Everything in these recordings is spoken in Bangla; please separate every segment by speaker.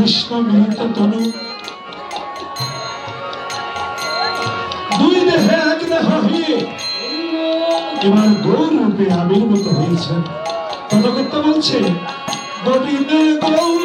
Speaker 1: কৃষ্ণ মিলিত তনু। দুই দেহে এক দেহ এবার রূপে আবির্ভূত হয়েছে। তদকর্তা বলছে গোবিন্দ গৌর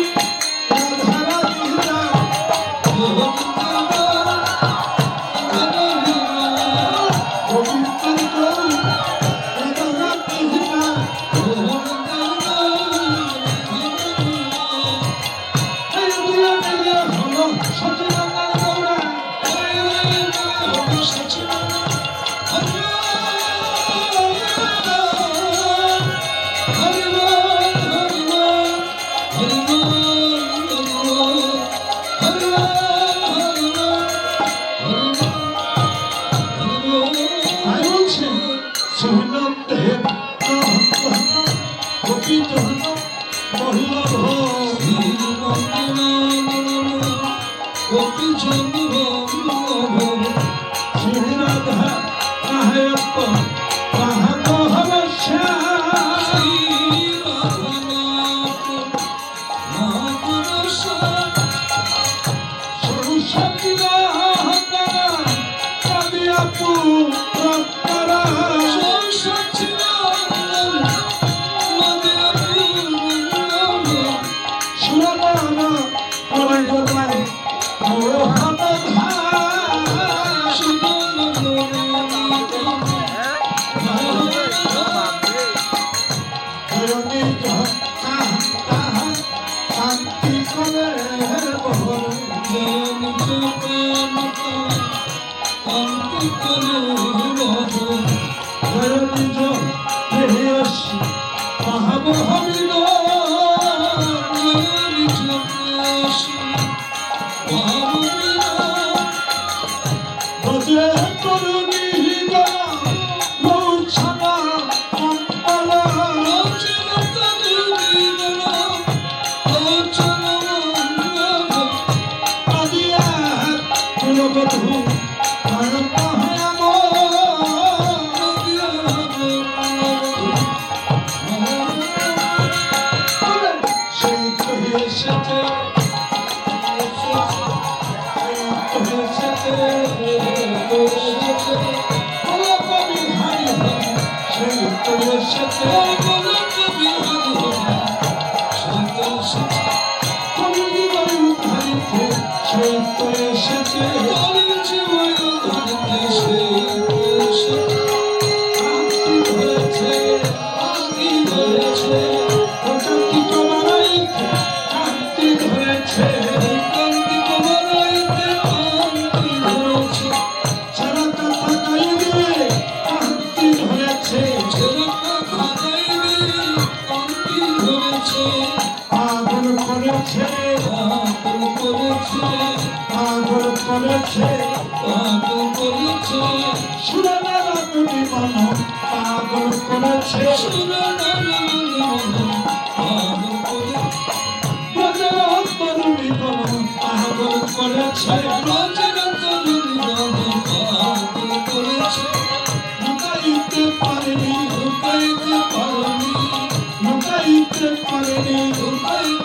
Speaker 1: এসেছে পাগল করেছে সুরেরা দুটি মন পাগল করেছে ব্রজের তরুণী মন পাগল করেছে। লুকাইতে পারেনি লুকাইতে পারেনি লুকাইতে পারেনি, লুকাইতে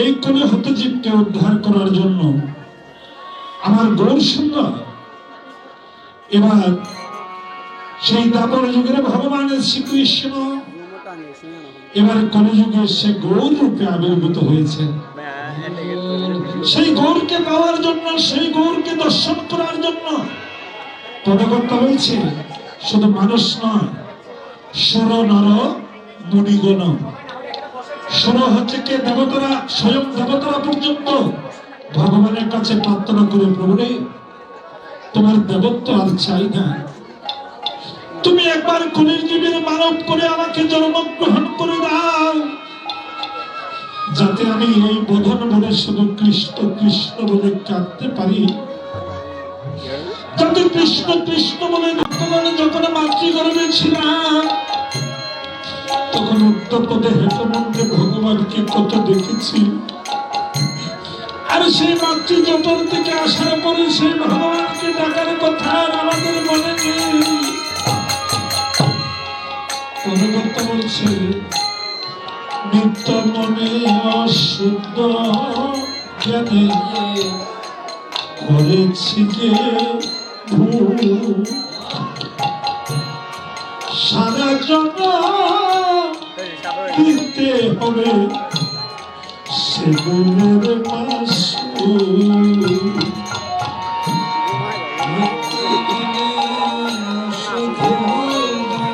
Speaker 1: এই কোলে হতজীবকে উদ্ধার করার জন্য আমার গৌর সুন্দর। এবার সেই দাপর যুগের ভগবানের শ্রীকৃষ্ণ, এবার কলিযুগে সে গৌর রূপে আবির্ভূত হয়েছে। সেই গৌরকে পাওয়ার জন্য, সেই গৌরকে দর্শন করার জন্য পদকর্তা বলছে, শুধু মানুষ নয় সুর নর মুনিগণ। সুর হচ্ছে কে দেবতারা? স্বয়ং দেবতারা পর্যন্ত? ভগবানের কাছে প্রার্থনা করে প্রভু রে তোমার দেবত্ব আর চাই না। তুমি একবার কুলির জীবের মানব করে আমাকে জন্মগ্রহণ করে দাও। যাতে আমি এই বোধন বলে শুধু কৃষ্ণ কৃষ্ণ বলে কাঁদতে পারি। যাতে কৃষ্ণ কৃষ্ণ বলে যখন মাতৃগর্ভে ছিলাম তখন উত্তরপদে হেতমন্ত্রে ভগবানকে কত দেখেছি। আর সেই মাতৃ থেকে আসার পরে সেই ভগবানকে ডাকার কথা আর আমাদের মনে নেই। পরবর্ত বলছে, নিত্য মনে অশুদ্ধ করেছি যে ভুল? সারা হবে সেগুলোর মাসুল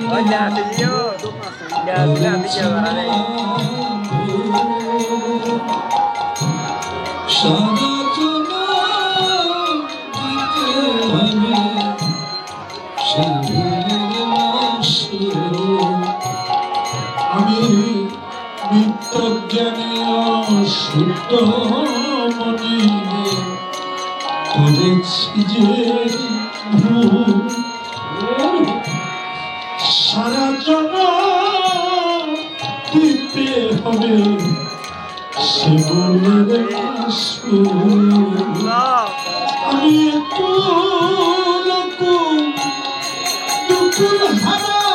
Speaker 2: Oh, nhà thì nhớ Nhà thì
Speaker 1: নিত্য শুদ্ধ মনে করেছি যে সারা জন দিতে হবে সেগুলোর মাসুল। আমি একটু দুকুল হারা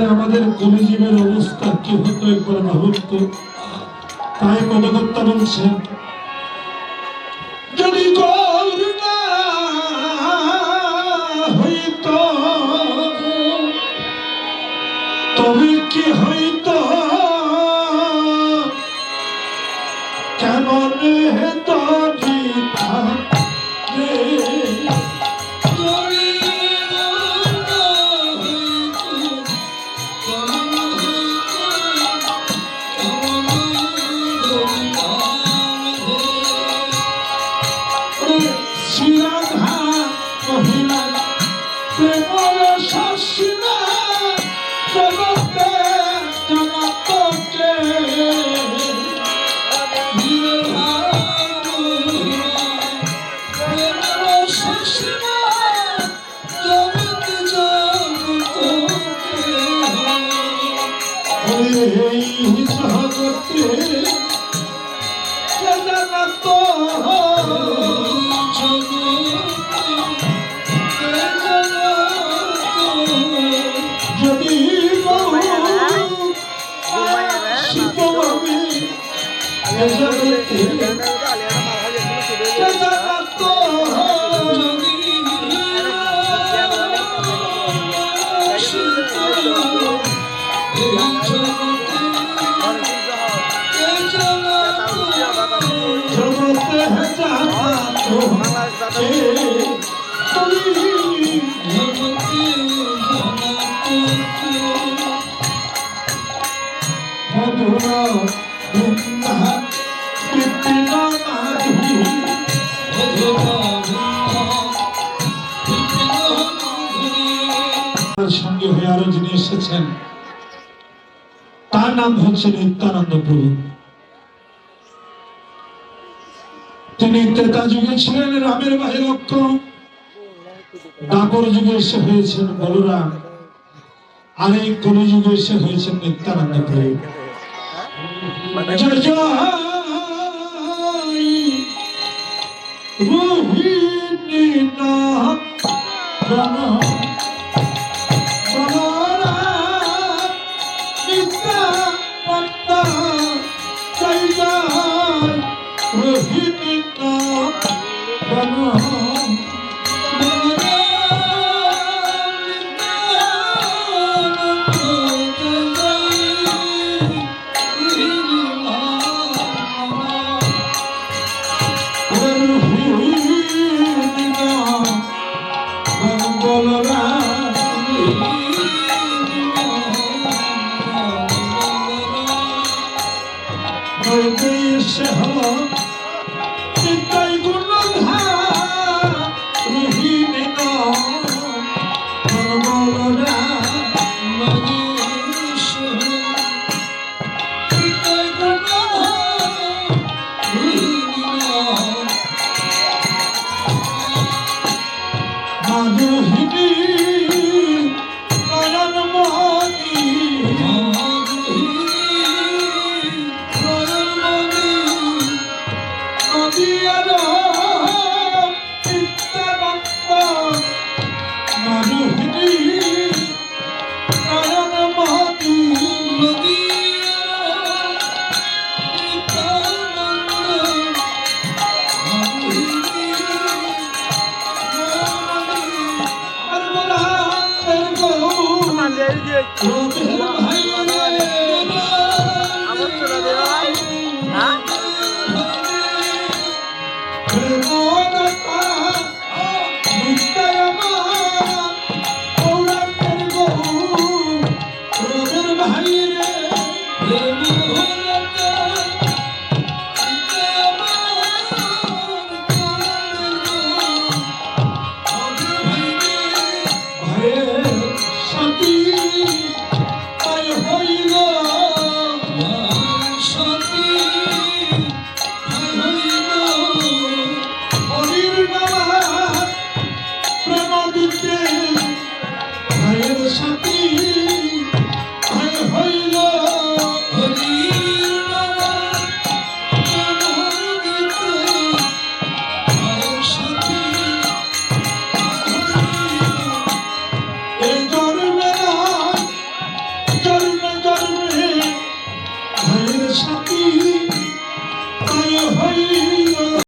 Speaker 1: তাহলে আমাদের কলিজিমের অবস্থা কি হতো একবার ভাবুন তো? তাই পদকর্তা বলছে যদি না হইত তবে কি হইত এই জগতে সঙ্গে হয়ে আরও যিনি এসেছেন, তার নাম হচ্ছে নিত্যানন্দ প্রভু। তিনি ত্রেতা যুগে ছিলেন, রামের দাপর যুগে এসে হয়েছেন বলরাম। আর এই কলি যুগে এসে হয়েছেন নিত্যানন্দ প্রভু। জয় জয়! রোহিণী নাথ চিন্তাই চিন্তায় রহিণী
Speaker 2: মাঝে এই
Speaker 1: Deus, Jardim.